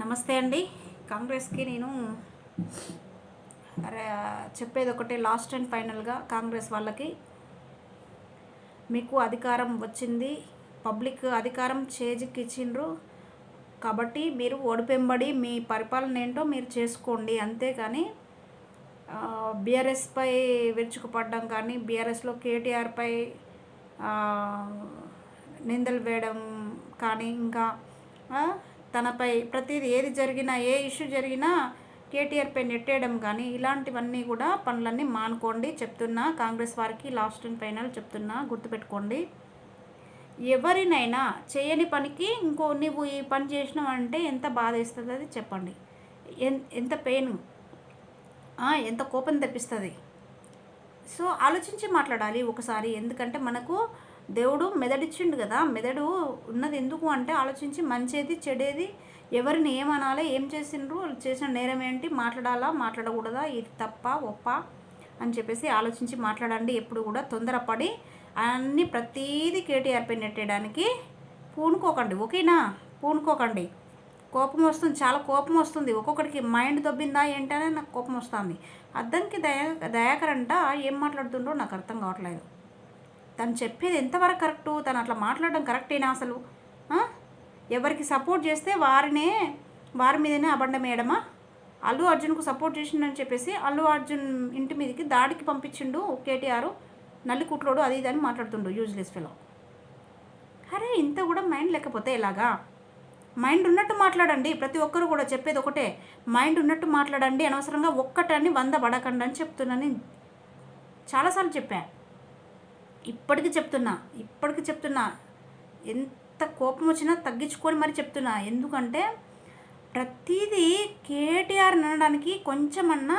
నమస్తే అండి. కాంగ్రెస్కి నేను అరే, చెప్పేది ఒకటే లాస్ట్ అండ్ ఫైనల్గా కాంగ్రెస్ వాళ్ళకి. మీకు అధికారం వచ్చింది పబ్లిక్ అధికారం చేజికి ఇచ్చిండ్రు కాబట్టి మీరు ఓడిపెంబడి మీ పరిపాలన ఏంటో మీరు చేసుకోండి. అంతేకాని బీఆర్ఎస్పై విరుచుకుపడడం కానీ బీఆర్ఎస్లో కేటీఆర్పై నిందలు వేయడం కానీ ఇంకా తనపై ప్రతిదీ ఏది జరిగినా ఏ ఇష్యూ జరిగినా కేటీఆర్పై నెట్టేయడం కానీ ఇలాంటివన్నీ కూడా పనులన్నీ మానుకోండి చెప్తున్నా. కాంగ్రెస్ వారికి లాస్ట్ అండ్ ఫైనల్ చెప్తున్నా గుర్తుపెట్టుకోండి. ఎవరినైనా చేయని పనికి ఇంకో నువ్వు ఈ పని చేసినావంటే ఎంత బాధ వేస్తుంది అది చెప్పండి. ఎంత పెయిన్ ఎంత కోపం తెప్పిస్తుంది. సో ఆలోచించి మాట్లాడాలి ఒకసారి. ఎందుకంటే మనకు దేవుడు మెదడిచ్చిండు కదా మెదడు ఉన్నది ఎందుకు అంటే ఆలోచించి మంచిది చెడేది ఎవరిని ఏమనాలి ఏం చేసిండ్రు చేసిన నేరం ఏంటి మాట్లాడాలా మాట్లాడకూడదా ఇది తప్ప ఒప్ప అని చెప్పేసి ఆలోచించి మాట్లాడండి. ఎప్పుడు కూడా తొందరపడి అన్ని ప్రతీది కేటీఆర్పై నెట్టేయడానికి పూనుకోకండి ఓకేనా? పూనుకోకండి. కోపం వస్తుంది చాలా కోపం వస్తుంది. ఒక్కొక్కడికి మైండ్ దొబ్బిందా ఏంటనే నాకు కోపం వస్తుంది. అద్దంకి దయా దయాకరంట ఏం మాట్లాడుతుండో నాకు అర్థం కావట్లేదు. తను చెప్పేది ఎంతవరకు కరెక్టు? తను అట్లా మాట్లాడడం కరెక్టేనా అసలు? ఎవరికి సపోర్ట్ చేస్తే వారినే వారి మీదనే అబండం వేయడమా? అల్లు అర్జున్కు సపోర్ట్ చేసిండని చెప్పేసి అల్లు అర్జున్ ఇంటి మీదకి దాడికి పంపించిండు కేటీఆర్. నల్లికుట్లోడు అది ఇది అని మాట్లాడుతుండు యూజ్లెస్ ఫెలో. అరే ఇంత కూడా మైండ్ లేకపోతే ఇలాగా మైండ్ ఉన్నట్టు మాట్లాడండి. ప్రతి ఒక్కరు కూడా చెప్పేది ఒకటే. మైండ్ ఉన్నట్టు మాట్లాడండి. అనవసరంగా ఒక్కటని వంద పడకండి అని చెప్తున్నాను చాలాసార్లు చెప్పాను ఇప్పటికి చెప్తున్నా ఇప్పటికి చెప్తున్నా. ఎంత కోపం వచ్చినా తగ్గించుకొని మరి చెప్తున్నా. ఎందుకంటే ప్రతిదీ కేటీఆర్ అనడానికి కొంచెమన్నా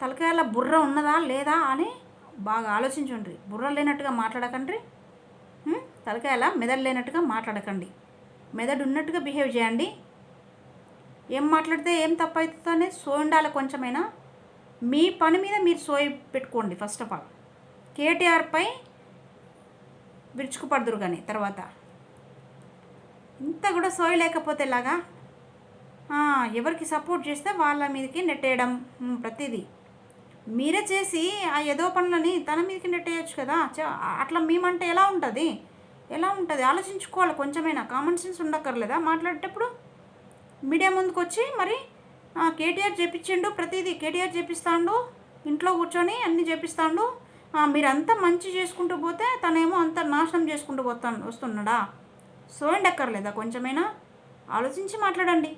తలకాయల బుర్ర ఉన్నదా లేదా అని బాగా ఆలోచించండి బుర్ర లేనట్టుగా మాట్లాడకండి తలకాయల మెదడు లేనట్టుగా మాట్లాడకండి. మెదడు ఉన్నట్టుగా బిహేవ్ చేయండి. ఏం మాట్లాడితే ఏం తప్పు అవుతుందో అనేది సోయి ఉండాలి కొంచెమైనా మీ పని మీద మీరు సోయి పెట్టుకోండి ఫస్ట్ ఆఫ్ ఆల్. కేటీఆర్పై విరుచుకుపడదురు కానీ తర్వాత. ఇంత కూడా సోయి లేకపోతే ఎలాగా? ఎవరికి సపోర్ట్ చేస్తే వాళ్ళ మీదకి నెట్టేయడం ప్రతిదీ. మీరే చేసి ఆ ఏదో పనులని తన మీదకి నెట్టేయచ్చు కదా? చ- అట్లా మేమంటే ఎలా ఉంటుంది? ఎలా ఉంటుంది? ఆలోచించుకోవాలి కొంచెమైనా. కామన్ సెన్స్ ఉండక్కర్లేదా మాట్లాడేటప్పుడు? మీడియా ముందుకు వచ్చి మరి కేటీఆర్ చేపించిండు ప్రతిదీ కేటీఆర్ చేపిస్తాండు ఇంట్లో కూర్చొని అన్నీ చేపిస్తాండు మీరంతా మంచి చేసుకుంటూ పోతే తనేమో అంత నాశనం చేసుకుంటూ పోతాను వస్తున్నాడా? సోయండి అక్కర్లేదా కొంచెమైనా? ఆలోచించి మాట్లాడండి.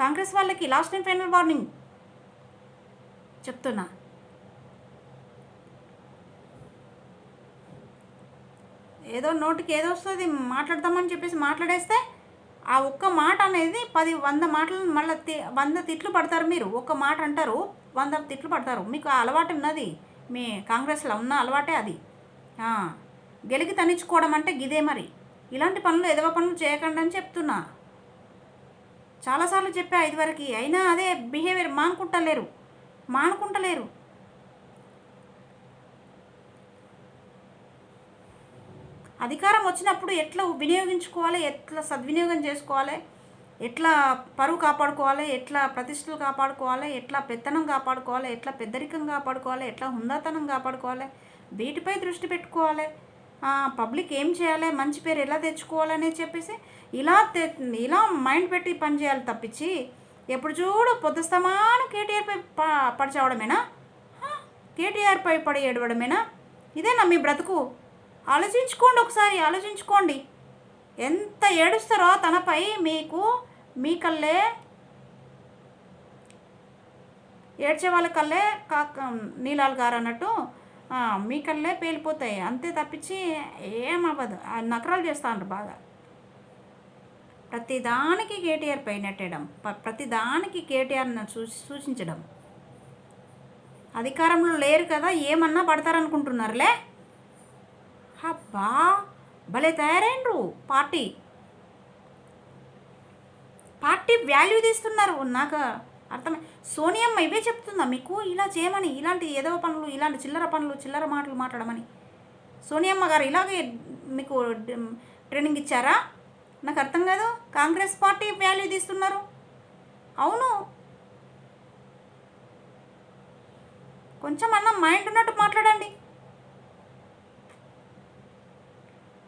కాంగ్రెస్ వాళ్ళకి లాస్ట్ అండ్ ఫైనల్ వార్నింగ్ చెప్తున్నా. ఏదో నోటికి ఏదో వస్తుంది మాట్లాడతామని చెప్పేసి మాట్లాడేస్తే ఆ ఒక్క మాట అనేది పది వంద మాటలు మళ్ళీ వంద తిట్లు పడతారు మీరు. ఒక్క మాట అంటారు వంద తిట్లు పడతారు. మీకు ఆ అలవాటు ఉన్నది. మీ కాంగ్రెస్లో ఉన్న అలవాటే అది. గెలికి తనిచ్చుకోవడం అంటే గిదే మరి. ఇలాంటి పనులు ఎదవ పనులు చేయకండి అని చెప్తున్నా. చాలాసార్లు చెప్పా ఇదివరకు అయినా అదే బిహేవియర్ మానుకుంటలేరు. మానుకుంటలేరు. అధికారం వచ్చినప్పుడు ఎట్లా వినియోగించుకోవాలి ఎట్లా సద్వినియోగం చేసుకోవాలి? ఎట్లా పరువు కాపాడుకోవాలి? ఎట్లా ప్రతిష్టలు కాపాడుకోవాలి? ఎట్లా పెత్తనం కాపాడుకోవాలి? ఎట్లా పెద్దరికం కాపాడుకోవాలి? ఎట్లా హుందాతనం కాపాడుకోవాలి? వీటిపై దృష్టి పెట్టుకోవాలి. పబ్లిక్ ఏం చేయాలి? మంచి పేరు ఎలా తెచ్చుకోవాలని చెప్పేసి ఇలా తె ఇలా మైండ్ పెట్టి పని చేయాలి తప్పించి ఎప్పుడు చూడు పొద్దుస్తమానం కేటీఆర్పై ప పడిచావడమేనా? కేటీఆర్పై పడి ఏడవడమేనా? ఇదేనా మీ బ్రతుకు. ఆలోచించుకోండి ఒకసారి ఆలోచించుకోండి. ఎంత ఏడుస్తారో తనపై మీకు మీ కళ్ళే ఏడ్చే వాళ్ళ కల్లే కాక నీలాలు గారు అన్నట్టు మీ కళ్ళే పేలిపోతాయి. అంతే తప్పించి ఏమవ్వదు ఆ నకరాలు చేస్తాను బాగా. ప్రతిదానికి కేటీఆర్ పైనట్టేయడం ప్రతి ప్రతిదానికి కేటీఆర్ని సూచి సూచించడం. అధికారంలో లేరు కదా ఏమన్నా పడతారనుకుంటున్నారులే? అబ్బా! భలే తయారైనరు పార్టీ. పార్టీ వాల్యూ తీస్తున్నారు. నాకు అర్థమై సోనియమ్మ ఇవే చెప్తుందా? మీకు ఇలా చేయమని ఇలాంటి ఏదో పనులు ఇలాంటి చిల్లర పనులు చిల్లర మాటలు మాట్లాడమని. సోనియమ్మ గారు ఇలాగే మీకు ట్రైనింగ్ ఇచ్చారా? నాకు అర్థం కాదు. కాంగ్రెస్ పార్టీ వాల్యూ తీస్తున్నారు. అవును. కొంచెం అన్న మైండ్ ఉన్నట్టు మాట్లాడండి.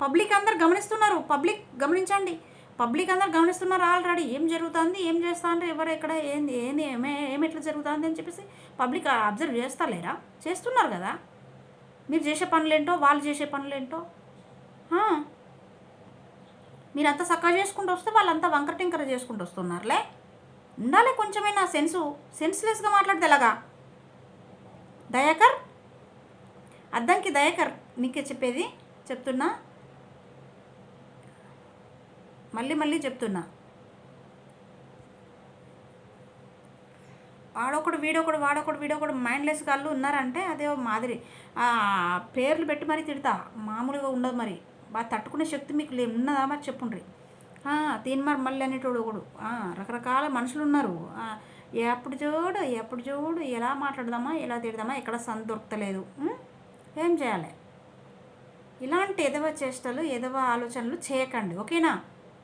పబ్లిక్ అందరు గమనిస్తున్నారు. పబ్లిక్ గమనించండి. పబ్లిక్ అందరు గమనిస్తున్నారు ఆల్రెడీ. ఏం జరుగుతుంది? ఏం చేస్తా అంటే ఎవరు ఎక్కడ? ఏంది? ఏంది? ఏమే? ఏమి ఎట్లా జరుగుతుంది? అని చెప్పేసి పబ్లిక్ అబ్జర్వ్ చేస్తలేరా? చేస్తున్నారు కదా. మీరు చేసే పనులేంటో? వాళ్ళు చేసే పనులేంటో? మీరంతా చక్కగా చేసుకుంటూ వస్తే వాళ్ళంతా వంకర టింకర చేసుకుంటూ వస్తున్నారులే. ఉండాలి కొంచెమైనా సెన్సు. సెన్స్లెస్గా మాట్లాడితే ఎలాగా? దయాకర్? అద్దంకి దయాకర్ నీకే చెప్పేది. చెప్తున్నా. మళ్ళీ మళ్ళీ చెప్తున్నా. వాడొకడు వీడొకడు వాడొకడు వీడొకడు మైండ్లెస్ వాళ్ళు ఉన్నారంటే అదే మాదిరి. పేర్లు పెట్టి మరీ తిడతా. మామూలుగా ఉండదు మరి. బాగా తట్టుకునే శక్తి మీకు లే ఉన్నదా మరి చెప్పుండ్రి. దీని మరి మళ్ళీ అనేటోడు ఒకడు. రకరకాల మనుషులు ఉన్నారు. ఎప్పుడు చూడు ఎప్పుడు చూడు ఎలా మాట్లాడదామా ఎలా తిడదామా ఎక్కడ సంత దొరకలేదు ఏం చేయాలి? ఇలాంటి ఎదవ చేష్టలు ఎదవ ఆలోచనలు చేయకండి. ఓకేనా?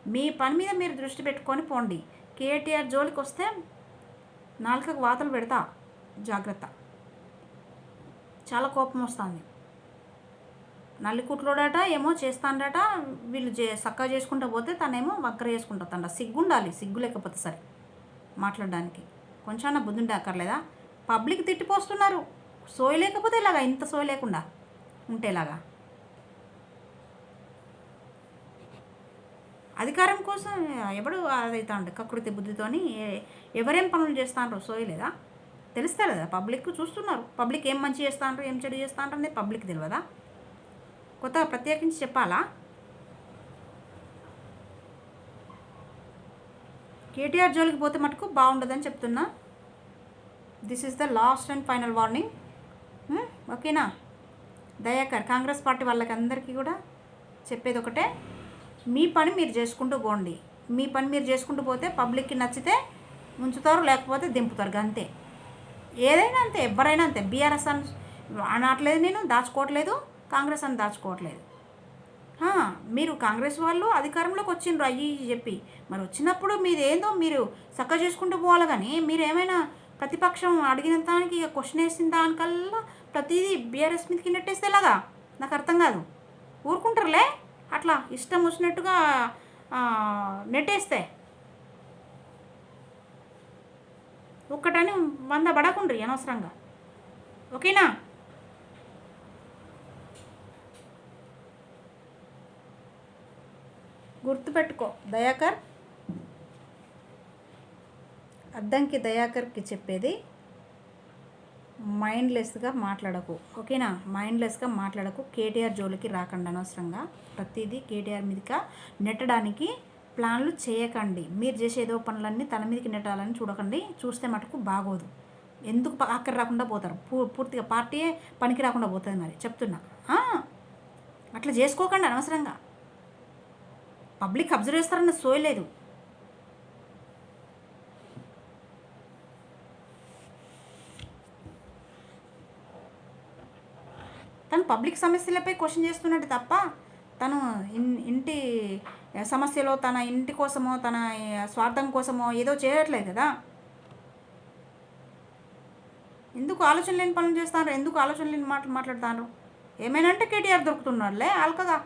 మీ పని మీద మీరు దృష్టి పెట్టుకొని పోండి. కేటీఆర్ జోలికి వస్తే నాలుకకు వాతలు పెడతా. జాగ్రత్త. చాలా కోపం వస్తుంది. నల్లికుట్లోడట ఏమో చేస్తాడట వీళ్ళు చే చక్కగా చేసుకుంటూ పోతే తనేమో వక్ర చేసుకుంటుందంట సిగ్గుండాలి సిగ్గు లేకపోతే సరే. మాట్లాడడానికి. కొంచెం బుద్ధి ఉండే అక్కర్లేదా పబ్లిక్ తిట్టిపోస్తున్నారు. సోయలేకపోతే ఇలాగా ఇంత సోయ లేకుండా ఉంటేలాగా అధికారం కోసం ఎవడు అదైతాండు కకృతి బుద్ధితోని ఎవరేం పనులు చేస్తాండ్రో సోయలేదా తెలుస్తా లేదా పబ్లిక్ చూస్తున్నారు. పబ్లిక్ ఏం మంచి చేస్తాండ్రు ఏం చెడు చేస్తాండ్రు అనేది పబ్లిక్ తెలియదా కొత్త ప్రత్యేకించి చెప్పాలా? కేటీఆర్ జోలికి పోతే మటుకు బాగుండదని చెప్తున్నా. This is the last and final warning ఓకేనా? దయాకర్ కాంగ్రెస్ పార్టీ వాళ్ళకి అందరికీ కూడా చెప్పేది ఒకటే. మీ పని మీరు చేసుకుంటూ పోండి. మీ పని మీరు చేసుకుంటూ పోతే పబ్లిక్కి నచ్చితే ఉంచుతారు లేకపోతే దింపుతారు అంతే ఏదైనా అంతే ఎవరైనా అంతే. బీఆర్ఎస్ అని అనట్లేదు నేను దాచుకోవట్లేదు కాంగ్రెస్ అని దాచుకోవట్లేదు. మీరు కాంగ్రెస్ వాళ్ళు అధికారంలోకి వచ్చిండ్రు అయ్యి చెప్పి. మరి వచ్చినప్పుడు మీదేందో మీరు చక్కగా చేసుకుంటూ పోవాలి కానీ మీరు ఏమైనా ప్రతిపక్షం అడిగిన దానికి ఇక క్వశ్చన్ వేసిన దానికల్లా ప్రతిదీ బీఆర్ఎస్ మీదకి కిందట్టేస్తే ఎలాగా? నాకు అర్థం కాదు. ఊరుకుంటారులే? అట్లా ఇష్టం వచ్చినట్టుగా నెట్టేస్తాయి నెట్టేస్తే. ఒక్కటని వంద పడకుండ్రి అనవసరంగా. ఓకేనా? గుర్తుపెట్టుకో దయాకర్. అద్దంకి దయాకర్కి చెప్పేది మైండ్లెస్గా మాట్లాడకు. ఓకేనా? మైండ్లెస్గా మాట్లాడకు. కేటీఆర్ జోలికి రాకండి అనవసరంగా. ప్రతిదీ కేటీఆర్ మీదగా నెట్టడానికి ప్లాన్లు చేయకండి. మీరు చేసే ఏదో పనులన్నీ తన మీదకి నెట్టాలని చూడకండి. చూస్తే మటుకు బాగోదు. ఎందుకు అక్కడ రాకుండా పోతారు? పూ- పూర్తిగా పార్టీయే పనికి రాకుండా పోతుంది మరి. చెప్తున్నా. అట్లా చేసుకోకండి అనవసరంగా. పబ్లిక్ అబ్జర్వ్ చేస్తారన్న సోయలేదు. తను పబ్లిక్ సమస్యలపై క్వశ్చన్ చేస్తున్నాడు తప్ప తను ఇన్ ఇంటి సమస్యలో తన ఇంటి కోసమో తన స్వార్థం కోసమో ఏదో చేయట్లేదు కదా. ఎందుకు ఆలోచన లేని పనులు చేస్తాను ఎందుకు ఆలోచన లేని మాటలు మాట్లాడతారు ఏమైనా అంటే కేటీఆర్ దొరుకుతున్నాడులే ఆల్కగా.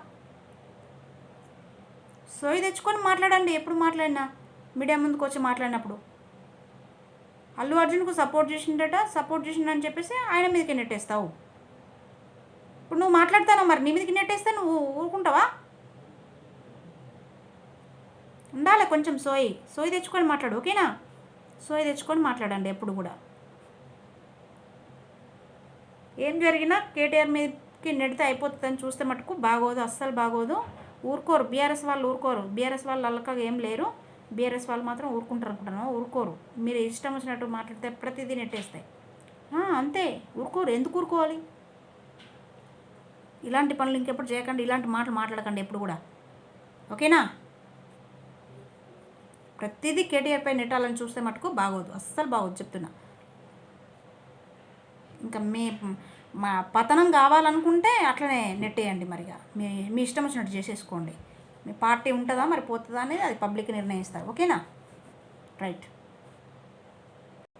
సోయి తెచ్చుకొని మాట్లాడండి ఎప్పుడు మాట్లాడినా. మీడియా ముందుకు వచ్చి మాట్లాడినప్పుడు. అల్లు అర్జున్కు సపోర్ట్ చేసిండట సపోర్ట్ చేసిండని చెప్పేసి ఆయన మీదకి నెట్టేస్తావు. ఇప్పుడు నువ్వు మాట్లాడతాను మరి? నీ మీదకి నెట్టేస్తే నువ్వు ఊరుకుంటావా? ఉండాలి కొంచెం సోయి. సోయి తెచ్చుకొని మాట్లాడు ఓకేనా? సోయి తెచ్చుకొని మాట్లాడండి ఎప్పుడు కూడా. ఏం జరిగినా కేటీఆర్ మీదకి నెడితే అయిపోతుందని చూస్తే మటుకు బాగోదు అస్సలు బాగోదు. ఊరుకోరు. బీఆర్ఎస్ వాళ్ళు ఊరుకోరు. బీఆర్ఎస్ వాళ్ళు అల్లకగా ఏం లేరు. బీఆర్ఎస్ వాళ్ళు మాత్రం ఊరుకుంటారు అనుకుంటాను. ఊరుకోరు. మీరు ఇష్టం వచ్చినట్టు మాట్లాడితే ప్రతిదీ నెట్టేస్తాయి. అంతే. ఊరుకోరు. ఎందుకు ఊరుకోవాలి? ఇలాంటి పనులు ఇంకెప్పుడు చేయకండి ఇలాంటి మాటలు మాట్లాడకండి ఎప్పుడు కూడా. ఓకేనా? ప్రతిదీ కేటీఆర్ పై నెట్టాలని చూస్తే మటుకు బాగోదు అస్సలు బాగోదు చెప్తున్నా. ఇంకా మీ మా పతనం కావాలనుకుంటే అట్లనే నెట్టేయండి మరిగా. మీ మీ ఇష్టం వచ్చినట్టు చేసేసుకోండి. మీ పార్టీ ఉంటుందా మరి పోతుందా అనేది అది పబ్లిక్ నిర్ణయిస్తారు. ఓకేనా? రైట్.